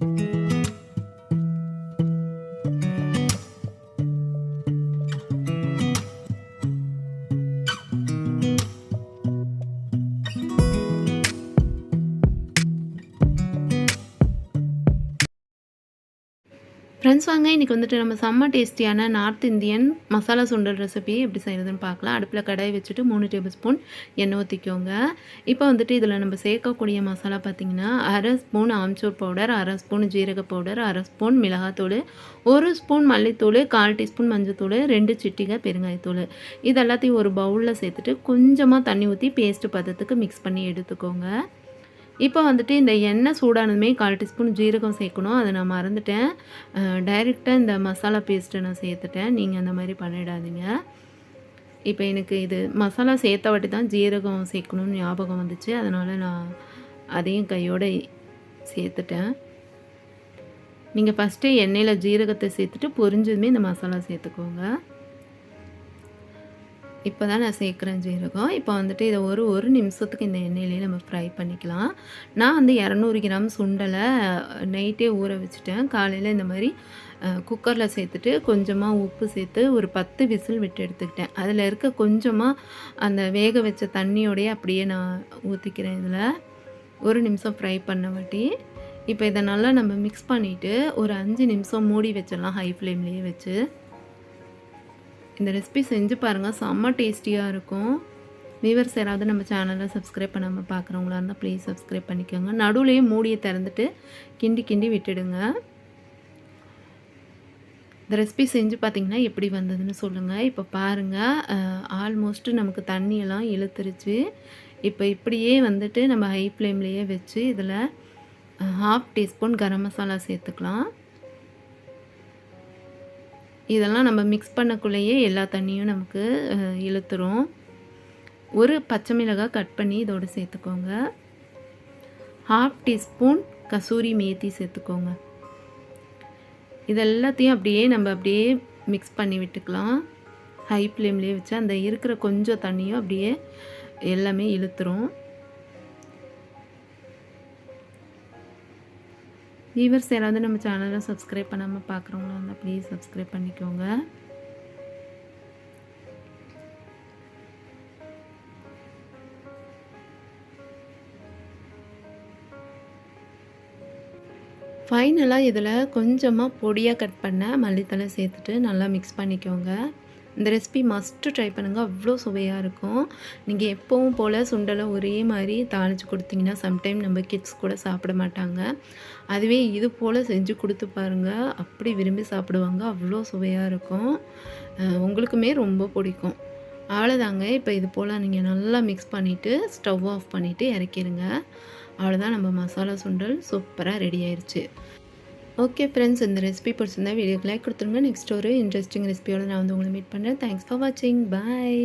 thank you. Friends வாங்க இன்றைக்கி வந்துட்டு நம்ம செம்ம டேஸ்டியான North Indian masala sundal recipe எப்படி செய்கிறதுன்னு பார்க்கலாம். அடுப்பில் கடாய் வச்சுட்டு மூணு டேபிள் ஸ்பூன் எண்ணெய் ஊற்றிக்கோங்க இப்போ வந்துட்டு இதில் நம்ம சேர்க்கக்கூடிய மசாலா பார்த்திங்கன்னா அரை ஸ்பூன் ஆம்ச்சூர் பவுடர் அரை ஸ்பூன் ஜீரக பவுடர் அரை ஸ்பூன் மிளகாத்தூள் ஒரு ஸ்பூன் மல்லித்தூள் கால் டீஸ்பூன் மஞ்சத்தூள் ரெண்டு சிட்டிகை பெருங்காயத்தூள். இது எல்லாத்தையும் ஒரு பவுலில் சேர்த்துட்டு கொஞ்சமாக தண்ணி ஊற்றி பேஸ்ட்டு பதத்துக்கு மிக்ஸ் பண்ணி எடுத்துக்கோங்க. இப்போ வந்துட்டு இந்த எண்ணெய் சூடானதுமே கால் டீஸ்பூன் ஜீரகம் சேர்க்கணும். அதை நான் மறந்துட்டேன். டைரெக்டாக இந்த மசாலா பேஸ்ட்டை நான் சேர்த்துட்டேன். நீங்கள் அந்த மாதிரி பண்ணிடாதீங்க. இப்போ எனக்கு இது மசாலா சேர்த்த வாட்டி தான் ஜீரகம் சேர்க்கணும்னு ஞாபகம் வந்துச்சு. அதனால் நான் அதையும் கையோடு சேர்த்துட்டேன். நீங்கள் ஃபஸ்ட்டு எண்ணெயில் ஜீரகத்தை சேர்த்துட்டு பொரிஞ்சதுமே இந்த மசாலா சேர்த்துக்கோங்க. இப்போ தான் நான் சேர்க்குறேன் ஜீரகம். இப்போ வந்துட்டு இதை ஒரு ஒரு நிமிஷத்துக்கு இந்த எண்ணெயிலே நம்ம ஃப்ரை பண்ணிக்கலாம். நான் வந்து இரநூறு கிராம் சுண்டலை நைட்டே ஊற வச்சுட்டேன். காலையில் இந்த மாதிரி குக்கரில் சேர்த்துட்டு கொஞ்சமாக உப்பு சேர்த்து ஒரு பத்து விசில் விட்டு எடுத்துக்கிட்டேன். அதில் இருக்க கொஞ்சமாக அந்த வேக வச்ச தண்ணியோடையே அப்படியே நான் ஊற்றிக்கிறேன் இதில். ஒரு நிமிஷம் ஃப்ரை பண்ண வாட்டி. இப்போ இதை நல்லா நம்ம மிக்ஸ் பண்ணிவிட்டு ஒரு அஞ்சு நிமிஷம் மூடி வச்சிடலாம் ஹை ஃப்ளேம்லேயே வச்சு. இந்த ரெசிபி செஞ்சு பாருங்கள் செம்ம டேஸ்டியாக இருக்கும். வீவர்ஸ் யாராவது நம்ம சேனலை சப்ஸ்கிரைப் பண்ணாமல் பார்க்குறவங்களா இருந்தால் ப்ளீஸ் சப்ஸ்கிரைப் பண்ணிக்கோங்க. நடுவுலேயே மூடியை திறந்துட்டு கிண்டி கிண்டி விட்டுடுங்க. இந்த ரெசிபி செஞ்சு பார்த்திங்கன்னா எப்படி வந்ததுன்னு சொல்லுங்கள் இப்போ பாருங்கள் ஆல்மோஸ்ட்டு நமக்கு தண்ணியெல்லாம் இழுத்துருச்சு. இப்போ இப்படியே வந்துட்டு நம்ம ஹை ஃப்ளேம்லேயே வச்சு இதில் ஹாஃப் டீஸ்பூன் கரம் மசாலா சேர்த்துக்கலாம். இதெல்லாம் நம்ம மிக்ஸ் பண்ணக்குள்ளேயே எல்லா தண்ணியும் நமக்கு இழுத்துரும். ஒரு பச்சை மிளகாய் கட் பண்ணி இதோடு சேர்த்துக்கோங்க. ஹாஃப் டீஸ்பூன் கசூரி மேத்தி சேர்த்துக்கோங்க. இது எல்லாத்தையும் அப்படியே நம்ம அப்படியே மிக்ஸ் பண்ணி விட்டுக்கலாம். ஹை ஃப்ளேம்லேயே வச்சு அந்த இருக்கிற கொஞ்சம் தண்ணியும் அப்படியே எல்லாமே இழுத்துரும். வியூவர்ஸ் யாராவது நம்ம சேனலை சப்ஸ்கிரைப் பண்ணாமல் பார்க்குறவங்களா இருந்தால் ப்ளீஸ் சப்ஸ்கிரைப் பண்ணிக்கோங்க. ஃபைனலாக இதில் கொஞ்சமாக பொடியாக கட் பண்ண மல்லித்தலை சேர்த்துட்டு நல்லா மிக்ஸ் பண்ணிக்கோங்க. இந்த ரெசிபி மஸ்ட்டு ட்ரை பண்ணுங்கள் அவ்வளோ சுவையாக இருக்கும். நீங்கள் எப்போவும் போல் சுண்டலை ஒரே மாதிரி தாளித்து கொடுத்தீங்கன்னா சம்டைம் நம்ம கிட்ஸ் கூட சாப்பிட மாட்டாங்க. அதுவே இது போல் செஞ்சு கொடுத்து பாருங்கள் அப்படி விரும்பி சாப்பிடுவாங்க. அவ்வளோ சுவையாக இருக்கும். உங்களுக்குமே ரொம்ப பிடிக்கும். அவ்வளோதாங்க இப்போ இது போல் நீங்கள் நல்லா மிக்ஸ் பண்ணிவிட்டு ஸ்டவ் ஆஃப் பண்ணிவிட்டு இறக்கிடுங்க அவ்வளோதான் நம்ம மசாலா சுண்டல் சூப்பராக ரெடி ஆயிடுச்சு ஓகே ஃப்ரெண்ட்ஸ் இந்த ரெசிபி பிடிச்சிருந்தா வீடியோக்கு லைக் கொடுத்துருங்க. நெக்ஸ்ட் ஒரு இன்ட்ரெஸ்டிங் ரெசிபியோடு நான் வந்து உங்களை மீட் பண்ணுறேன் தேங்க்ஸ் ஃபார் வாட்சிங் பாய்